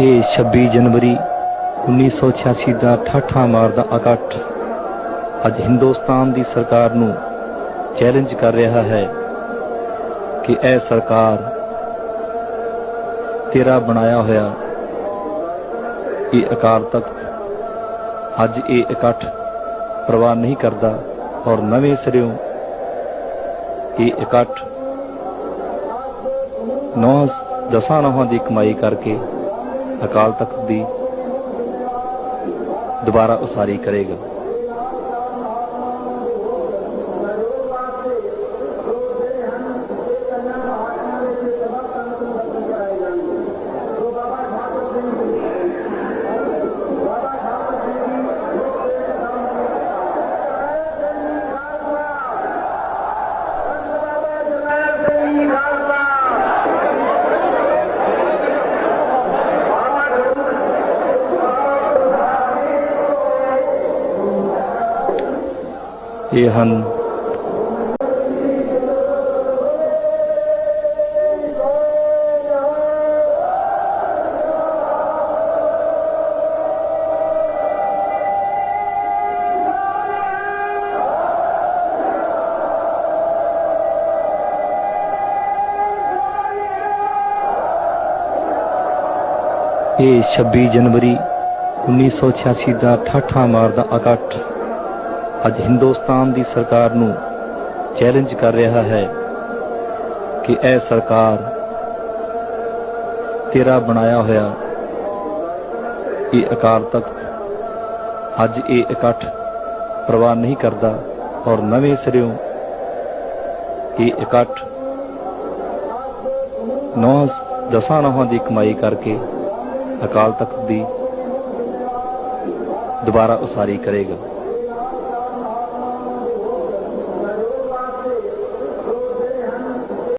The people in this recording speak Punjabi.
ਇਹ 26 ਜਨਵਰੀ 1986 ਦਾ ਠਾਠਾ ਮਾਰਦਾ ਇਕੱਠ ਅੱਜ ਹਿੰਦੁਸਤਾਨ ਦੀ ਸਰਕਾਰ ਨੂੰ ਚੈਲੰਜ ਕਰ ਰਿਹਾ ਹੈ ਕਿ ਇਹ ਸਰਕਾਰ ਤੇਰਾ ਬਣਾਇਆ ਹੋਇਆ ਇਹ ਅਕਾਲ ਤਖਤ ਅੱਜ ਇਹ ਇਕੱਠ ਪ੍ਰਵਾਨ ਨਹੀਂ ਕਰਦਾ ਔਰ ਨਵੇਂ ਸਿਰਿਓਂ ਇਹ ਇਕੱਠ ਨੌ ਦਸਾਂ ਨੌਹਾਂ ਦੀ ਕਮਾਈ ਕਰਕੇ ਅਕਾਲ ਤਖਤ ਦੀ ਦੁਬਾਰਾ ਉਸਾਰੀ ਕਰੇਗਾ। ਇਹ ਹਨ। ਇਹ 26 ਜਨਵਰੀ 1986 ਦਾ ਠਾਠਾ ਮਾਰਦਾ ਇਕੱਠ ਅੱਜ ਹਿੰਦੁਸਤਾਨ ਦੀ ਸਰਕਾਰ ਨੂੰ ਚੈਲੰਜ ਕਰ ਰਿਹਾ ਹੈ ਕਿ ਇਹ ਸਰਕਾਰ ਤੇਰਾ ਬਣਾਇਆ ਹੋਇਆ ਇਹ ਅਕਾਲ ਤਖਤ ਅੱਜ ਇਹ ਇਕੱਠ ਪ੍ਰਵਾਨ ਨਹੀਂ ਕਰਦਾ ਔਰ ਨਵੇਂ ਸਿਰਿਓਂ ਇਹ ਇਕੱਠ ਨੌ ਦਸਾਂ ਨੌਹਾਂ ਦੀ ਕਮਾਈ ਕਰਕੇ ਅਕਾਲ ਤਖਤ ਦੀ ਦੁਬਾਰਾ ਉਸਾਰੀ ਕਰੇਗਾ।